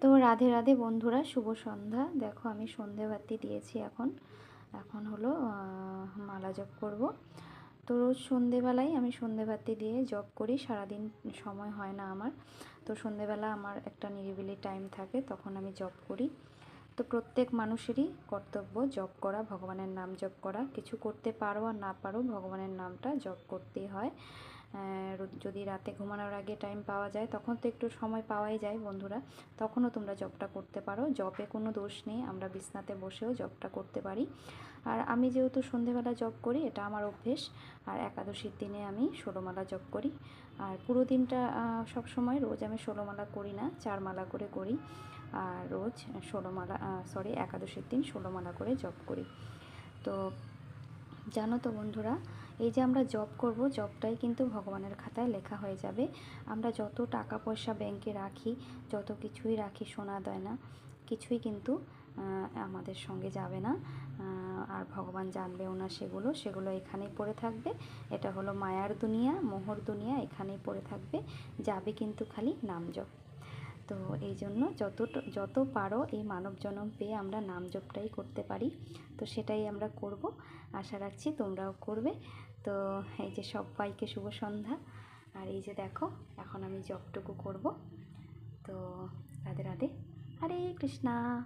তো রাধে রাধে বন্ধুরা, শুভ সন্ধ্যা। দেখো আমি সন্ধে সন্ধেবাতি দিয়েছি এখন। এখন হলো মালা জপ করব। তো রোজ সন্ধেবেলায় আমি সন্ধেবাতি দিয়ে জব করি, সারাদিন সময় হয় না আমার। তো সন্ধেবেলা আমার একটা নিরিবিলি টাইম থাকে, তখন আমি জব করি। তো প্রত্যেক মানুষেরই কর্তব্য জপ করা, ভগবানের নাম জপ করা। কিছু করতে পারো আর না পারো, ভগবানের নামটা জপ করতেই হয়। যদি রাতে ঘুমানোর আগে টাইম পাওয়া যায়, তখন তো একটু সময় পাওয়াই যায় বন্ধুরা। তখনও তোমরা জবটা করতে পারো। জবে কোনো দোষ নেই, আমরা বিছনাতে বসেও জবটা করতে পারি। আর আমি যেহেতু সন্ধেবেলা জব করি, এটা আমার অভ্যেস। আর একাদশীর দিনে আমি ষোলোমালা জব করি। আর পুরো দিনটা সব সময় রোজ আমি ষোলোমালা করি না চার মালা করে করি। আর রোজ ষোলোমালা সরি একাদশীর দিন ষোলোমালা করে জব করি। তো জানো তো বন্ধুরা এই যে আমরা জব করব জবটাই কিন্তু ভগবানের খাতায় লেখা হয়ে যাবে। আমরা যত টাকা পয়সা ব্যাংকে রাখি, যত কিছুই রাখি সোনা দেয় না কিছুই কিন্তু আমাদের সঙ্গে যাবে না। আর ভগবান জানবেও না সেগুলো সেগুলো এখানেই পড়ে থাকবে। এটা হলো মায়ার দুনিয়া, মোহর দুনিয়া, এখানেই পড়ে থাকবে। যাবে কিন্তু খালি নাম জপ। তো এই জন্য যত যত পারো এই মানব জনম পেয়ে আমরা নাম জপটাই করতে পারি। তো সেটাই আমরা করব। আশা রাখছি তোমরাও করবে। তো এই যে সবাইকে শুভ সন্ধ্যা। আর এই যে দেখো, এখন আমি জপটুকু করব। তো রাধে রাধে। হরে কৃষ্ণা।